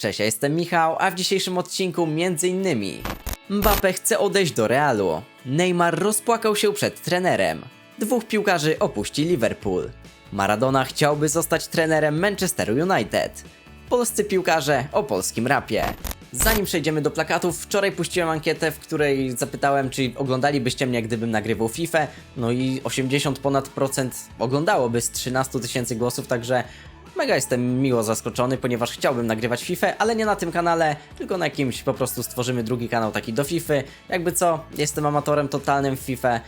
Cześć, ja jestem Michał, a w dzisiejszym odcinku innymi Mbappe chce odejść do Realu, Neymar rozpłakał się przed trenerem, dwóch piłkarzy opuści Liverpool, Maradona chciałby zostać trenerem Manchesteru United, polscy piłkarze o polskim rapie. Zanim przejdziemy do plakatów, wczoraj puściłem ankietę, w której zapytałem, czy oglądalibyście mnie, gdybym nagrywał FIFA. No i 80 ponad procent oglądałoby z 13 tysięcy głosów, także mega jestem miło zaskoczony, ponieważ chciałbym nagrywać FIFA, ale nie na tym kanale, tylko na jakimś po prostu stworzymy drugi kanał taki do FIFA. Jakby co, jestem amatorem totalnym w FIFA,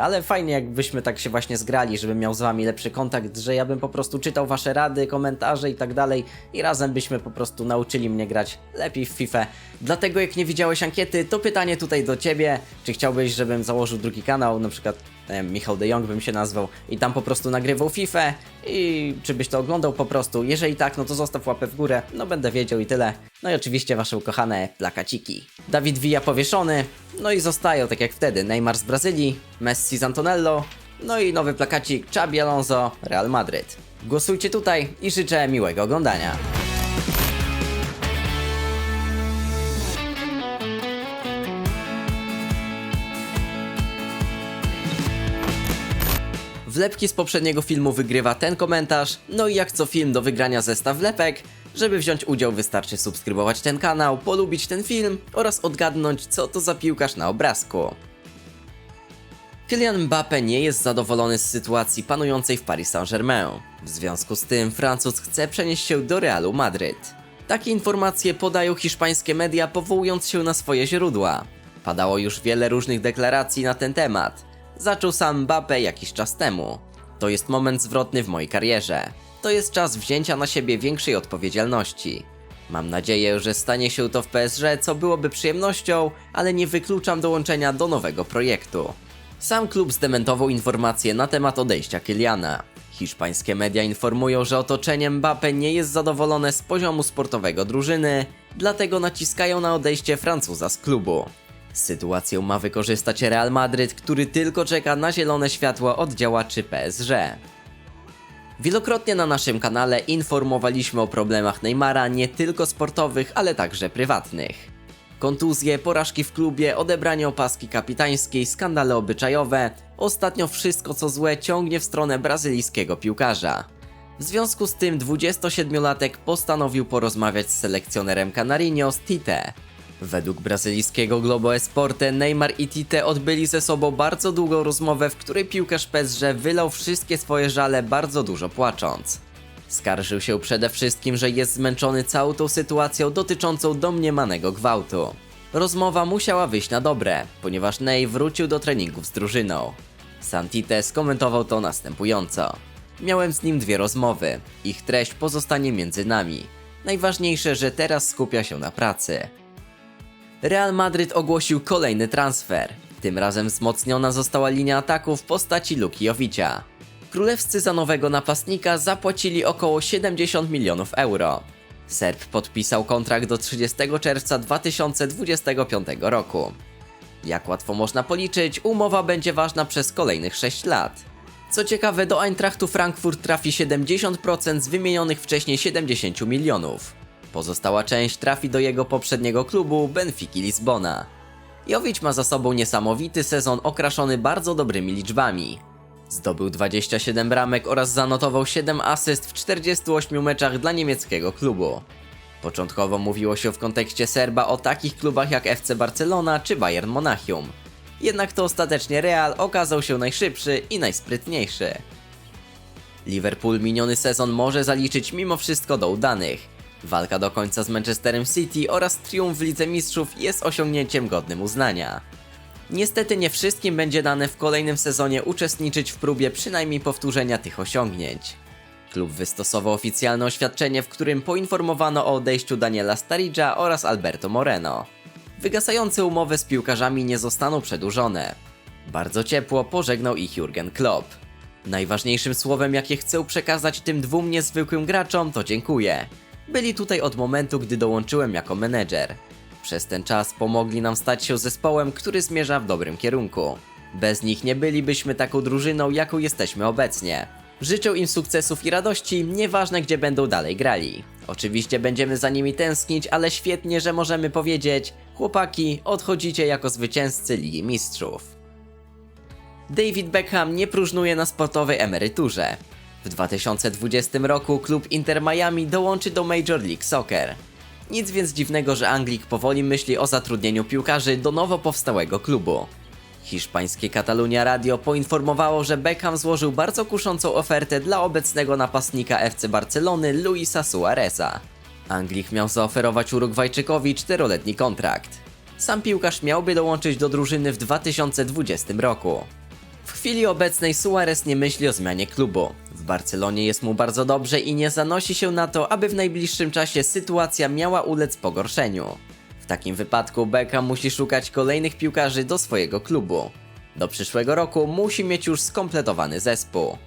ale fajnie jakbyśmy tak się właśnie zgrali, żebym miał z wami lepszy kontakt, że ja bym po prostu czytał wasze rady, komentarze i tak dalej i razem byśmy po prostu nauczyli mnie grać lepiej w FIFA. Dlatego jak nie widziałeś ankiety, to pytanie tutaj do ciebie, czy chciałbyś, żebym założył drugi kanał, na przykład Michał de Jong bym się nazwał i tam po prostu nagrywał FIFA i czy byś to oglądał po prostu. Jeżeli tak, no to zostaw łapę w górę, no będę wiedział i tyle. No i oczywiście wasze ukochane plakaciki. Dawid Villa powieszony, no i zostają tak jak wtedy Neymar z Brazylii, Messi z Antonello, no i nowy plakacik Xabi Alonso, Real Madryt. Głosujcie tutaj i życzę miłego oglądania. Wlepki z poprzedniego filmu wygrywa ten komentarz, no i jak co film do wygrania zestaw wlepek. Żeby wziąć udział wystarczy subskrybować ten kanał, polubić ten film oraz odgadnąć co to za piłkarz na obrazku. Kylian Mbappe nie jest zadowolony z sytuacji panującej w Paris Saint-Germain. W związku z tym Francuz chce przenieść się do Realu Madryt. Takie informacje podają hiszpańskie media powołując się na swoje źródła. Padało już wiele różnych deklaracji na ten temat. Zaczął sam Mbappe jakiś czas temu. To jest moment zwrotny w mojej karierze. To jest czas wzięcia na siebie większej odpowiedzialności. Mam nadzieję, że stanie się to w PSG, co byłoby przyjemnością, ale nie wykluczam dołączenia do nowego projektu. Sam klub zdementował informacje na temat odejścia Kyliana. Hiszpańskie media informują, że otoczenie Mbappe nie jest zadowolone z poziomu sportowego drużyny, dlatego naciskają na odejście Francuza z klubu. Sytuację ma wykorzystać Real Madryt, który tylko czeka na zielone światło od działaczy PSG. Wielokrotnie na naszym kanale informowaliśmy o problemach Neymara nie tylko sportowych, ale także prywatnych. Kontuzje, porażki w klubie, odebranie opaski kapitańskiej, skandale obyczajowe, ostatnio wszystko co złe ciągnie w stronę brazylijskiego piłkarza. W związku z tym 27-latek postanowił porozmawiać z selekcjonerem Canarinho z Tite. Według brazylijskiego Globo Esporte Neymar i Tite odbyli ze sobą bardzo długą rozmowę, w której piłkarz PSG wylał wszystkie swoje żale bardzo dużo płacząc. Skarżył się przede wszystkim, że jest zmęczony całą tą sytuacją dotyczącą domniemanego gwałtu. Rozmowa musiała wyjść na dobre, ponieważ Ney wrócił do treningów z drużyną. Sam Tite skomentował to następująco. Miałem z nim dwie rozmowy. Ich treść pozostanie między nami. Najważniejsze, że teraz skupia się na pracy. Real Madryt ogłosił kolejny transfer. Tym razem wzmocniona została linia ataku w postaci Luki Jovicia. Królewscy za nowego napastnika zapłacili około 70 milionów euro. Serb podpisał kontrakt do 30 czerwca 2025 roku. Jak łatwo można policzyć, umowa będzie ważna przez kolejnych 6 lat. Co ciekawe, do Eintrachtu Frankfurt trafi 70% z wymienionych wcześniej 70 milionów. Pozostała część trafi do jego poprzedniego klubu Benfiki Lizbona. Jovic ma za sobą niesamowity sezon okraszony bardzo dobrymi liczbami. Zdobył 27 bramek oraz zanotował 7 asyst w 48 meczach dla niemieckiego klubu. Początkowo mówiło się w kontekście Serba o takich klubach jak FC Barcelona czy Bayern Monachium. Jednak to ostatecznie Real okazał się najszybszy i najsprytniejszy. Liverpool miniony sezon może zaliczyć mimo wszystko do udanych. Walka do końca z Manchesterem City oraz triumf w Lidze Mistrzów jest osiągnięciem godnym uznania. Niestety nie wszystkim będzie dane w kolejnym sezonie uczestniczyć w próbie przynajmniej powtórzenia tych osiągnięć. Klub wystosował oficjalne oświadczenie, w którym poinformowano o odejściu Daniela Starridge'a oraz Alberto Moreno. Wygasające umowy z piłkarzami nie zostaną przedłużone. Bardzo ciepło pożegnał ich Jurgen Klopp. Najważniejszym słowem, jakie chcę przekazać tym dwóm niezwykłym graczom, to dziękuję. Byli tutaj od momentu, gdy dołączyłem jako menedżer. Przez ten czas pomogli nam stać się zespołem, który zmierza w dobrym kierunku. Bez nich nie bylibyśmy taką drużyną, jaką jesteśmy obecnie. Życzę im sukcesów i radości, nieważne gdzie będą dalej grali. Oczywiście będziemy za nimi tęsknić, ale świetnie, że możemy powiedzieć: chłopaki, odchodzicie jako zwycięzcy Ligi Mistrzów. David Beckham nie próżnuje na sportowej emeryturze. W 2020 roku klub Inter Miami dołączy do Major League Soccer. Nic więc dziwnego, że Anglik powoli myśli o zatrudnieniu piłkarzy do nowo powstałego klubu. Hiszpańskie Catalunya Radio poinformowało, że Beckham złożył bardzo kuszącą ofertę dla obecnego napastnika FC Barcelony Luisa Suareza. Anglik miał zaoferować Urugwajczykowi czteroletni kontrakt. Sam piłkarz miałby dołączyć do drużyny w 2020 roku. Chwili obecnej Suarez nie myśli o zmianie klubu. W Barcelonie jest mu bardzo dobrze i nie zanosi się na to, aby w najbliższym czasie sytuacja miała ulec pogorszeniu. W takim wypadku Beckham musi szukać kolejnych piłkarzy do swojego klubu. Do przyszłego roku musi mieć już skompletowany zespół.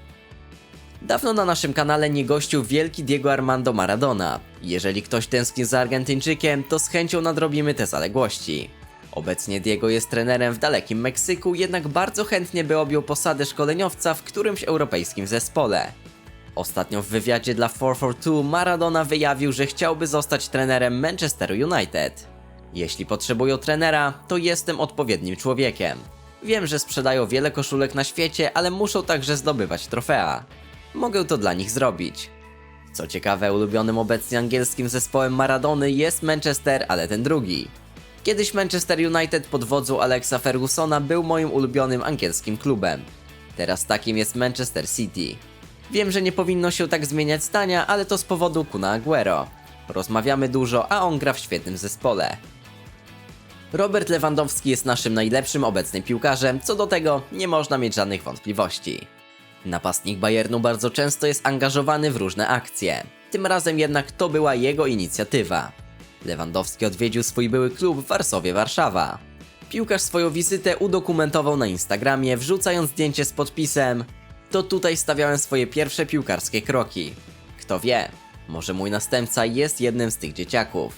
Dawno na naszym kanale nie gościł wielki Diego Armando Maradona. Jeżeli ktoś tęskni za Argentyńczykiem, to z chęcią nadrobimy te zaległości. Obecnie Diego jest trenerem w dalekim Meksyku, jednak bardzo chętnie by objął posadę szkoleniowca w którymś europejskim zespole. Ostatnio w wywiadzie dla 442 Maradona wyjawił, że chciałby zostać trenerem Manchester United. Jeśli potrzebują trenera, to jestem odpowiednim człowiekiem. Wiem, że sprzedają wiele koszulek na świecie, ale muszą także zdobywać trofea. Mogę to dla nich zrobić. Co ciekawe, ulubionym obecnie angielskim zespołem Maradony jest Manchester, ale ten drugi. Kiedyś Manchester United pod wodzą Alexa Fergusona był moim ulubionym angielskim klubem. Teraz takim jest Manchester City. Wiem, że nie powinno się tak zmieniać zdania, ale to z powodu Kuna Aguero. Rozmawiamy dużo, a on gra w świetnym zespole. Robert Lewandowski jest naszym najlepszym obecnym piłkarzem, co do tego nie można mieć żadnych wątpliwości. Napastnik Bayernu bardzo często jest angażowany w różne akcje. Tym razem jednak to była jego inicjatywa. Lewandowski odwiedził swój były klub w Warszawie Warszawa. Piłkarz swoją wizytę udokumentował na Instagramie, wrzucając zdjęcie z podpisem To tutaj stawiałem swoje pierwsze piłkarskie kroki. Kto wie, może mój następca jest jednym z tych dzieciaków.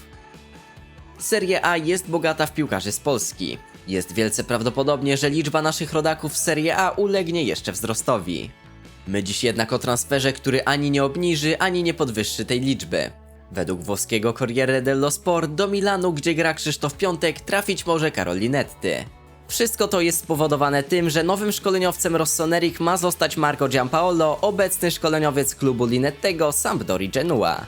Serie A jest bogata w piłkarzy z Polski. Jest wielce prawdopodobnie, że liczba naszych rodaków w Serie A ulegnie jeszcze wzrostowi. My dziś jednak o transferze, który ani nie obniży, ani nie podwyższy tej liczby. Według włoskiego Corriere dello Sport do Milanu, gdzie gra Krzysztof Piątek, trafić może Carolinetty. Wszystko to jest spowodowane tym, że nowym szkoleniowcem Rossoneric ma zostać Marco Giampaolo, obecny szkoleniowiec klubu Linettego Sampdori Genua.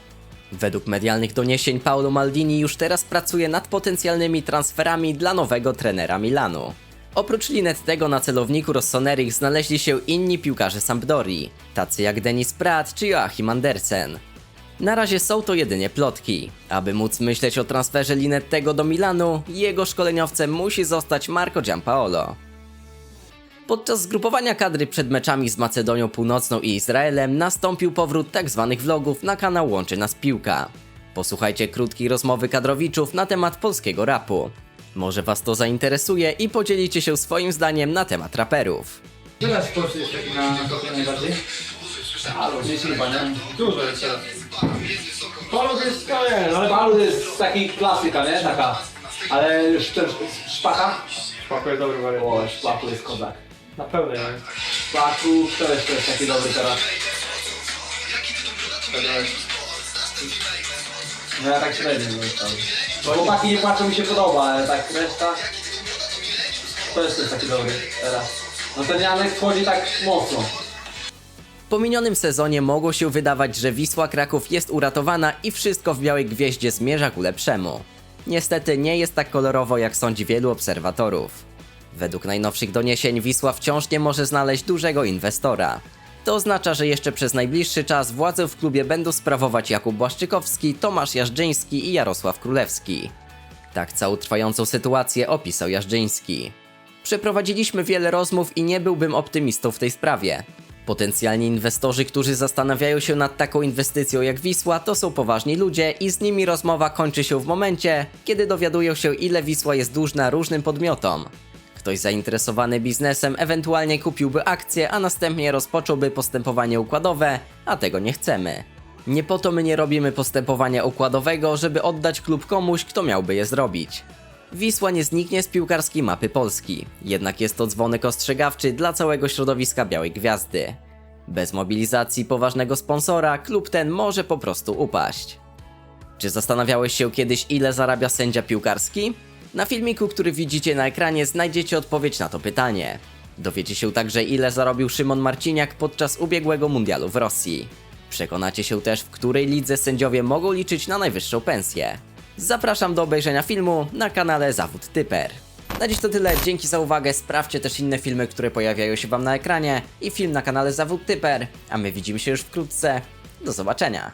Według medialnych doniesień Paolo Maldini już teraz pracuje nad potencjalnymi transferami dla nowego trenera Milanu. Oprócz Linettego na celowniku Rossoneric znaleźli się inni piłkarze Sampdori, tacy jak Denis Pratt czy Joachim Andersen. Na razie są to jedynie plotki. Aby móc myśleć o transferze Linettego do Milanu, jego szkoleniowcem musi zostać Marco Giampaolo. Podczas zgrupowania kadry przed meczami z Macedonią Północną i Izraelem nastąpił powrót tzw. vlogów na kanał Łączy Nas Piłka. Posłuchajcie krótkiej rozmowy kadrowiczów na temat polskiego rapu. Może was to zainteresuje i podzielicie się swoim zdaniem na temat raperów. W Polsce jest taki na najbardziej? Dużo jest teraz. Polo to jest KL, ale... Palu to jest taki klasyka, nie? Taka. Ale szczer, szpaka? Szpako jest dobry wariant. O, szpaku jest kozak. Na pewno nie. Szpaku, kto jeszcze jest taki dobry teraz? No ja tak średnio bym tam. Chłopaki nie płaczą mi się podoba, ale tak reszta... Jeszcze jest taki dobry teraz? No ten Janek wchodzi tak mocno. Po minionym sezonie mogło się wydawać, że Wisła Kraków jest uratowana i wszystko w Białej Gwieździe zmierza ku lepszemu. Niestety nie jest tak kolorowo, jak sądzi wielu obserwatorów. Według najnowszych doniesień Wisła wciąż nie może znaleźć dużego inwestora. To oznacza, że jeszcze przez najbliższy czas władzę w klubie będą sprawować Jakub Błaszczykowski, Tomasz Jażdżyński i Jarosław Królewski. Tak całą trwającą sytuację opisał Jażdżyński. Przeprowadziliśmy wiele rozmów i nie byłbym optymistą w tej sprawie. Potencjalni inwestorzy, którzy zastanawiają się nad taką inwestycją jak Wisła, to są poważni ludzie i z nimi rozmowa kończy się w momencie, kiedy dowiadują się ile Wisła jest dłużna różnym podmiotom. Ktoś zainteresowany biznesem ewentualnie kupiłby akcje, a następnie rozpocząłby postępowanie układowe, a tego nie chcemy. Nie po to my nie robimy postępowania układowego, żeby oddać klub komuś, kto miałby je zrobić. Wisła nie zniknie z piłkarskiej mapy Polski, jednak jest to dzwonek ostrzegawczy dla całego środowiska Białej Gwiazdy. Bez mobilizacji poważnego sponsora klub ten może po prostu upaść. Czy zastanawiałeś się kiedyś, ile zarabia sędzia piłkarski? Na filmiku, który widzicie na ekranie, znajdziecie odpowiedź na to pytanie. Dowiecie się także, ile zarobił Szymon Marciniak podczas ubiegłego mundialu w Rosji. Przekonacie się też, w której lidze sędziowie mogą liczyć na najwyższą pensję. Zapraszam do obejrzenia filmu na kanale Zawód Typer. Na dziś to tyle, dzięki za uwagę, sprawdźcie też inne filmy, które pojawiają się Wam na ekranie i film na kanale Zawód Typer, a my widzimy się już wkrótce. Do zobaczenia.